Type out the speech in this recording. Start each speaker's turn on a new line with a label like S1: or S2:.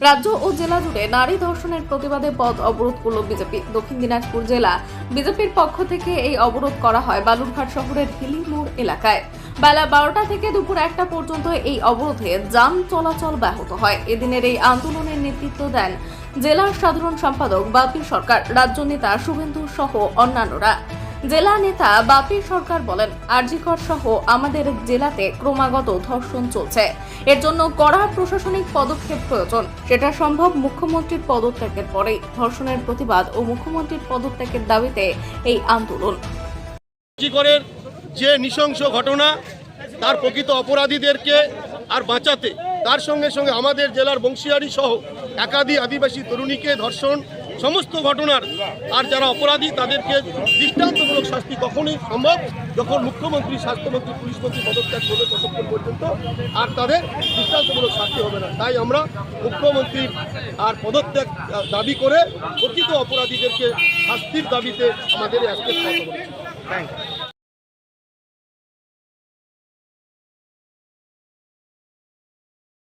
S1: রাজ্য ও জেলা জুড়ে নারী ধর্ষণের প্রতিবাদে পথ অবরোধ করল বিজেপি। দক্ষিণ দিনাজপুর জেলা বিজেপির পক্ষ থেকে এই অবরোধ করা হয় বালুরঘাট শহরের হিলি মোড় এলাকায়। বেলা বারোটা থেকে দুপুর একটা পর্যন্ত এই অবরোধে যান চলাচল ব্যাহত হয়। এদিনের এই আন্দোলনের নেতৃত্ব দেন জেলার সাধারণ সম্পাদক বাপি সরকার, রাজ্য নেতা শুভেন্দু সহ অন্যান্যরা। জেলা নেতা বাপি সরকার বলেন, আরজিকর সহ আমাদের জেলাতে ক্রমাগত ধর্ষণ চলছে। এর জন্য কড়া প্রশাসনিক পদক্ষেপ প্রয়োজন। সেটা সম্ভব মুখ্যমন্ত্রীর পদত্যাগের পরেই। ধর্ষণের প্রতিবাদ ও মুখ্যমন্ত্রীর পদত্যাগের দাবিতে এই আন্দোলন।
S2: করের যে নৃশংস ঘটনা, তার প্রকৃত অপরাধীদেরকে আর বাঁচাতে, তার সঙ্গে সঙ্গে আমাদের জেলার বংশিয়ারি সহ একাধিক আদিবাসী তরুণীকে ধর্ষণ সমস্ত ঘটনার, আর যারা অপরাধী, তাদেরকে দৃষ্টান্তমূলক শাস্তি কখনই সম্ভব যখন মুখ্যমন্ত্রী, স্বাস্থ্যমন্ত্রী, পুলিশ মন্ত্রী পদত্যাগ করবে ততক্ষণ পর্যন্ত, আর তাদের দৃষ্টান্তমূলক শাস্তি হবে না। তাই আমরা মুখ্যমন্ত্রী আর পদত্যাগ দাবি করে কথিত অপরাধীদেরকে শাস্তির দাবিতে আমাদের আজকে থ্যাংক ইউ